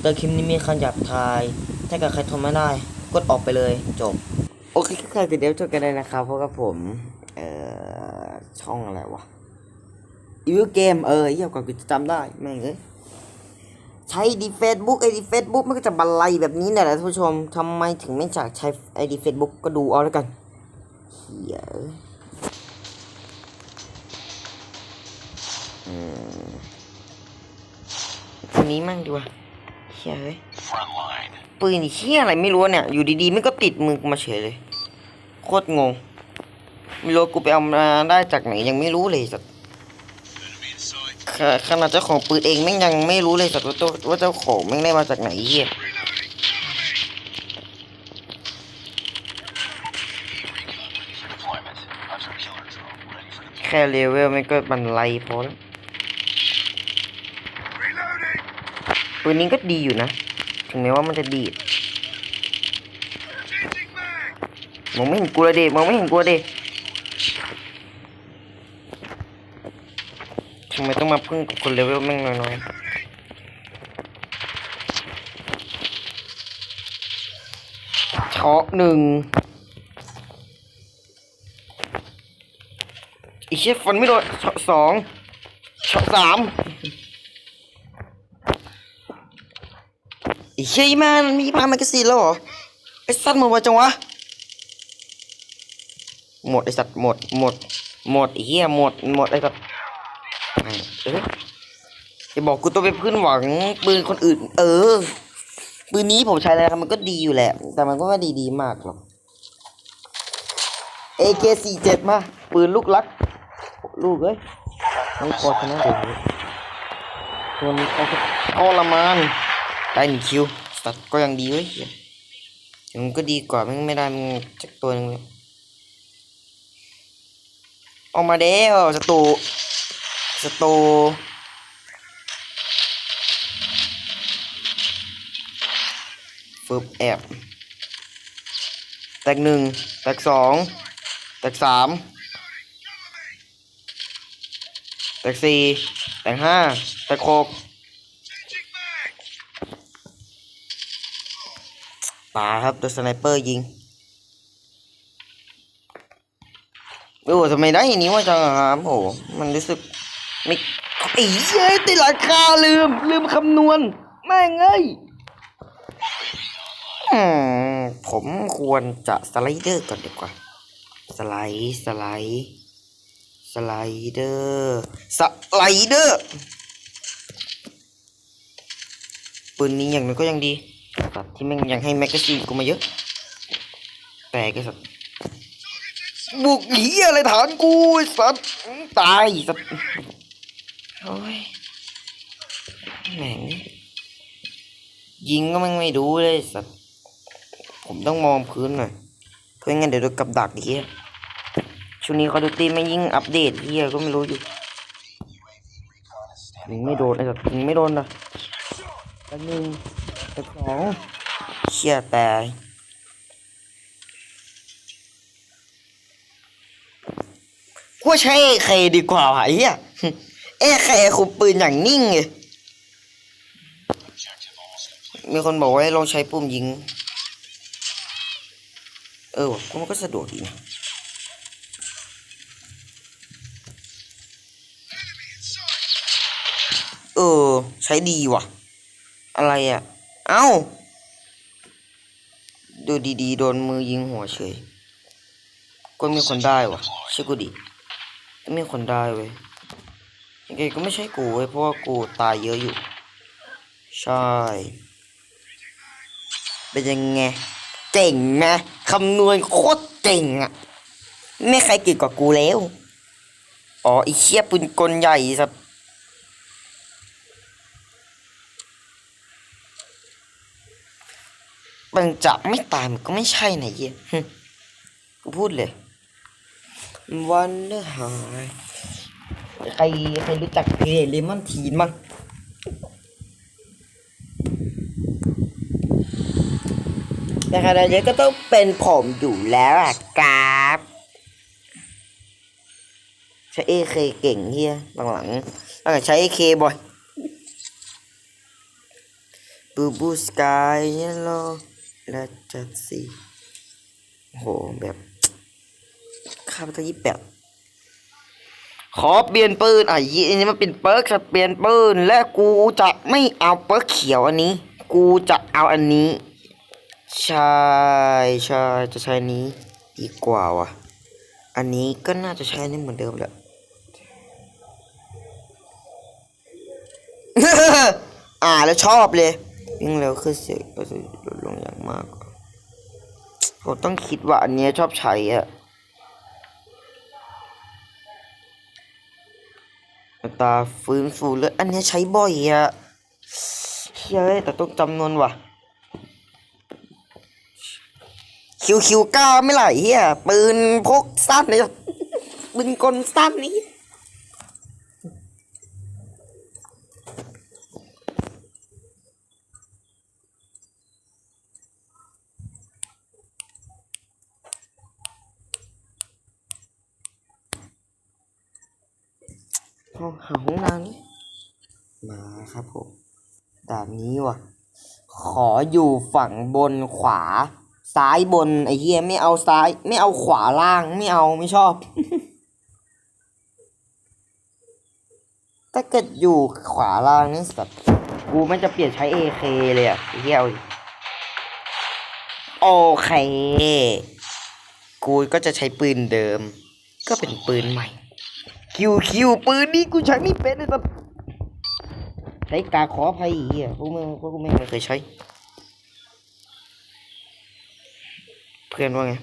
แต่คลิปนี้มีคำหยาบคาย ถ้าเกิดใครทนไม่ได้ กดออกไปเลยจบ โอเคค่ะเดี๋ยวจบกันเลยนะครับเพราะกับผม เอ่อ ช่องอะไรวะอีวิวเกมเออเยี่ยมกว่ากูจะจำได้ แม่งเอ้ยใช้ดีเฟซบุ๊กไอดีเฟซบุ๊กมันก็จะบันไลแบบนี้เนี่ยแหละท่านผู้ชมทำไมถึงไม่จากใช้ไอดีเฟซบุ๊กก็ดูเอาแล้วกันเฮียเอ้ยอืมอันนี้มั่งดีกว่า เฮียเฮ้ยปืนเฮียอะไรไม่รู้เนี่ย อยู่ดีๆมันก็ติดมือกูมาเฉยเลย โคตรงงไม่รู้กูไปเอามาได้จากไหนยังไม่รู้เลยสัตว์ขะขนาดเจ้าของปืนเองแม่งยังไม่รู้เลยสัตว์ว่าตัวว่าเจ้าของแม่งได้มาจากไหนเฮียแค่เลเวลมันก็บันไลพอแล้ว ปืนนี้ก็ดีอยู่นะ ถึงแม้ว่ามันจะดีดมองไม่เห็นกูเลยเดมองไม่เห็นกูเลยเดทำไมต้องมาพึ่งกับคนเลเวลแม่งน้อยๆช็อกหนึ่งอีเชฟฟันไม่โดนช็อตสองช็อตสาม อีเชฟมันมีพาแมกกาซีนแล้วเหรอ ไอ้สัตว์หมึงว่าจังวะ หมดไอ้สัตว์หมดหมด หมดไอ้เหี้ยหมดหมดไอ้สัตว์ไอ้เอ้ยจะบอกกูต้องไปพื้นหวังปืนคนอื่น เออ ปืนนี้ผมใช้แล้วครับมันก็ดีอยู่แหละ แต่มันก็ไม่ดีดีมากหรอก AK47 มาปืนลูกรัก ลูกเอ้ยต้องคอชนะเลยตัวนี้เขาทรมาน ได้หนึ่งคิวสัตว์ก็ยังดีเว้ยมันก็ดีกว่ามันไม่ได้มันจักตัวหนึงเลยออกมาเด้วสตูสตูฟึบแอบ แตกหนึ่งแตกสองแตกสามแตกสี่แตกห้าแตกหก ป่าครับตัวสไนเปอร์ยิงโอ้ทำไมได้อย่างนี้วะจังอะครับโอ้มันรู้สึกไม่ไอ้เย้ยติดราคาลืม ลืมคำนวณแม่งเอ้ยผมควรจะสไลเดอร์ก่อนดีกว่า สไลด์สไลด์สไลเดอร์สไลเดอร์ปืนนี้อย่างนึงก็ยังดี สัตว์ที่แม่งยังให้แมกกาซีนกูมาเยอะ แต่ก็สัตว์บุกหนีอะไรฐานกูสัตว์ตายสัตว์โอ้ยแหม่งยิงก็แม่งไม่ดูเลยสัตว์ผมต้องมองพื้นหน่อยเพื่องั้นเดี๋ยวโดนกับดักเฮีช่วงนี้คอดูตีไม่ยิ่งอัปเดตเฮียก็ไม่รู้อยู่ยิงไม่โดนไอ้สัตว์ยิงไม่โดนนะอันหนึ่ง อันสองเชี่ยแต่กูใช้เอเคดีกว่าวะไอ้เหี้ยเอเคคุมปืนอย่างนิ่งเลยมีคนบอกว่าลองใช้ปุ่มยิง เออกูมันก็สะดวกดีนะเออ ใช้ดีว่ะ อะไรอะ เอ้า ดูดีๆ โดนมือยิงหัวเฉย ก็มีคนได้วะเชื่อกูดิก็มีคนได้เว้ยยังไงก็ไม่ใช่กูเว้ยเพราะว่ากูตายเยอะอยู่ ใช่ เป็นยังไงเก่งนะคำนวณโคตรเก่งอะไม่ใครเก่งกว่ากูแล้ว อ๋ออีเชี่ยปืนกลใหญ่สัต มันจะไม่ตายมันก็ไม่ใช่นะเหี้ยกูพูดเลย วันเดอร์หายใครใครรู้จักเพลเลมอนทีนมั้งแต่ขณะนี้ก็ต้องเป็นผมอยู่แล้วอะครับใช้เอเคเก่งเฮียหลังๆหลังใช้เอเคบ่อยบูบูสกายเยลโล และจัดสีโหแบบข้าพเจ้ายี่แปดขอเปลี่ยนปืนอะยี่อันนี้มันเป็นเปิร์กจะเปลี่ยนปืนและกูจะไม่เอาเปิร์กเขียวอันนี้ กูจะเอาอันนี้ใช่ใช่จะใช้นี้ดีกว่าว่ะ อันนี้ก็น่าจะใช้นนี้เหมือนเดิมแหละอ่าแล้วชอบเลย วิ่งเร็วขึ้นเสียงก็จะลดลงอย่างมากผมต้องคิดว่าอันเนี้ยชอบใช้อะตาฟื้นฟูเลยอันเนี้ยใช้บ่อยอะเฮ้ยแต่ต้องจำนวนว่ะ คิวคิวก้าไม่ไหลเฮียปืนพกสั้นเลยปืนกลสั้นนี้ ห้องหาห้องน้ำมาครับผมด่านนี้ว่ะ ขออยู่ฝั่งบนขวา ซ้ายบนไอ้เหี้ยไม่เอาซ้าย ไม่เอาขวาล่างไม่เอาไม่ชอบ ถ้าเกิดอยู่ขวาล่างนี่สัตว์กูไม่จะเปลี่ยนใช้ AK เลยอะไอ้เหี้ยเอาดิโอเค กูก็จะใช้ปืนเดิม ก็เป็นปืนใหม่ คิวคิวปืนนี้กูใช้ไม่เป็นเลยสัตว์ใช้กาขอภัยอีกอะพวกมึงพวกกูไม่เคยใช้ เพื่อนว่าไง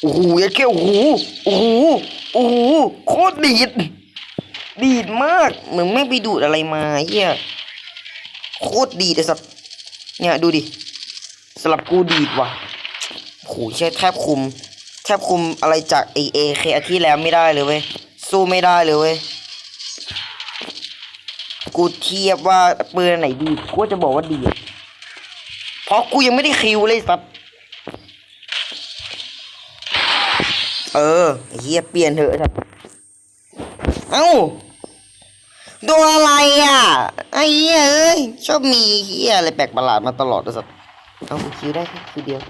โอ้โหยัดแค่โอ้โหโอ้โหโอ้โหโคตรดีดดีดมากเหมือนไม่ไปดูดอะไรมาเฮียโคตรดีดไอ้สัตว์เนี่ยดูดิสลับกูดีดว่ะโอ้โหใช่แทบคุม แทบคุมอะไรจากไอเอเคที่แล้วไม่ได้เลยเว้ยสู้ไม่ได้เลยเว้ยกูเทียบว่าปืนไหนดีกูจะบอกว่าดีอะเพราะกูยังไม่ได้คิวเลยสัตว์เออไอ้เฮียเปลี่ยนเถอะสัตว์เอ้าโดนอะไรอะไอ้เหี้ยเอ้ยชอบมีเฮียอะไรแปลกประหลาดมาตลอดเลยสัตว์เอาคิวได้แค่คิวเดียว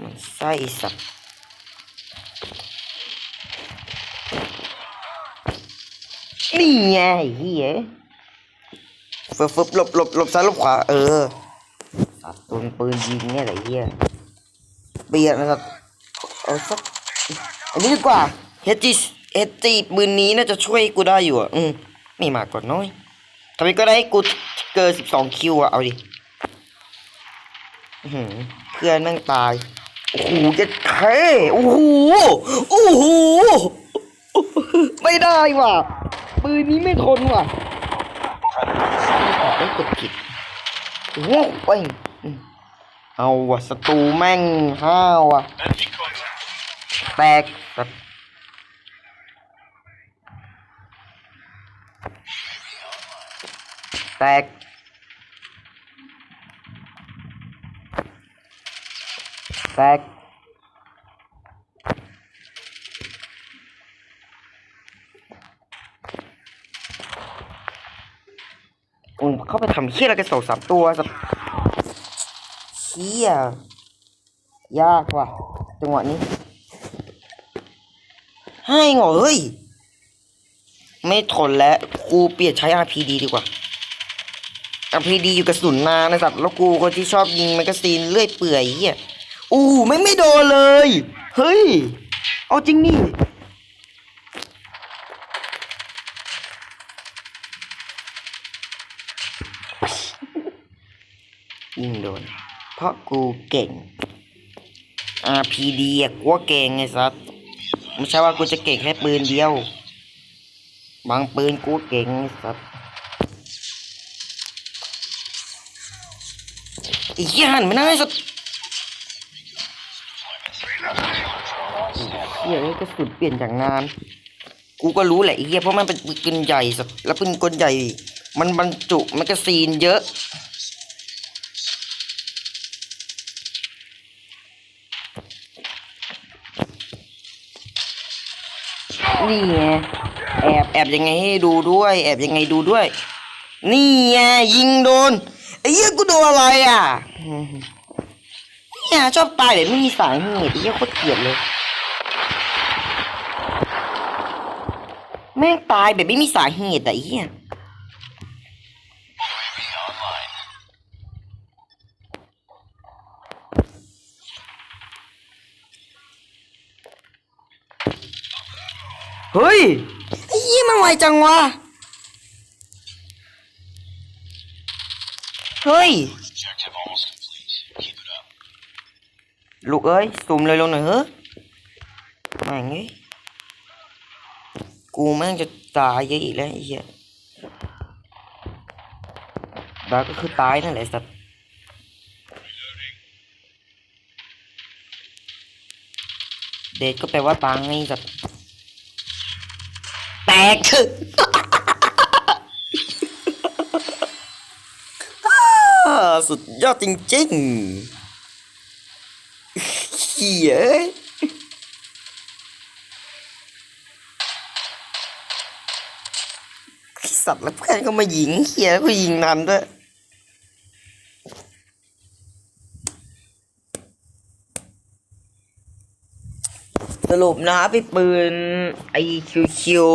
มันไส้สัตว์นี่ไงไอ้เฮียฟึบฟึบหลบหลบหลบซ้ายหลบขวาเออสัตว์โดนปืนยิงเนี่ยแหละไอ้เฮียเบียดนะครับเอาสักอันนี้ดีกว่าเฮจิเฮจิปืนนี้น่าจะช่วยกูได้อยู่อะอืมไม่มากกว่าน้อยทำไมก็ได้ให้กูเกินสิบสองคิวอะเอาดิเพื่อนแม่งตาย โอ้โหเจะเท่โอ้โหโอ้โหไม่ได้ว่ะปืนนี้ไม่ทนว่ะต้องกดผิดโอ้โหไปอืมเอาว่ะศัตรูแม่งห้าวว่ะ Enemy contact. แตกแบบแตก แตกอืมเข้าไปทำเชี่ยอะไรกันสองสามตัวสักเชี่ยยากว่ะจังหวะนี้ ให้เหรอเฮ้ย ไม่ทนแล้วกูเปลี่ยนใช้ RPD ดีกว่า RPD อยู่กระสุนนานนะสัตว์แล้วกูคนที่ชอบยิงแมกกาซีนเลื่อยเปื่อยเหี้ย อู้ไม่ไม่โดนเลย เฮ้ย เอาจริงนี่ยิงโดน เพราะกูเก่ง RPD อะกูว่าเก่งไงสัสไม่ใช่ว่ากูจะเก่งแค่ปืนเดียว บางปืนกูเก่งไงสัสไอ้ยันไม่ได้สัส เหี้ยอ้กระสุนเปลี่ยนจากนาน กูก็รู้แหละไอ้เหี้ยเพราะมันเป็นปืนใหญ่สัสแล้วปืนกลใหญ่ มันบรรจุแมกกาซีนเยอะ นี่ไงแอบแอบยังไงให้ดูด้วย แอบยังไงดูด้วย นี่ไงยิงโดนไอ้เหี้ยกูโดนอะไรอะเนี่ยชอบตายแบบไม่มีสาเหตุไอ้เหี้ยโคตรเกลียดเลย แม่งตายแบบไม่มีสาเหตุอะไอ้เหี้ยเฮ้ย ไอ้เหี้ยมันไวจังวะ เฮ้ย ลูกเอ้ยซูมเลยลงหน่อยเฮ้ยแม่งเอ้ย กูแม่งจะตายเยอะอีกแล้วไอ้เหี้ยตายก็คือตายนั่นแหละสัตว์เดทก็แปลว่าตังไงสัตว์แตกเถอสุดยอดจริงๆเหี้ย สัตว์แล้วเพื่อนก็มายิงเขียแล้วก็ยิงนันด้วยสรุปนะครับไอปืนไอคิวคิว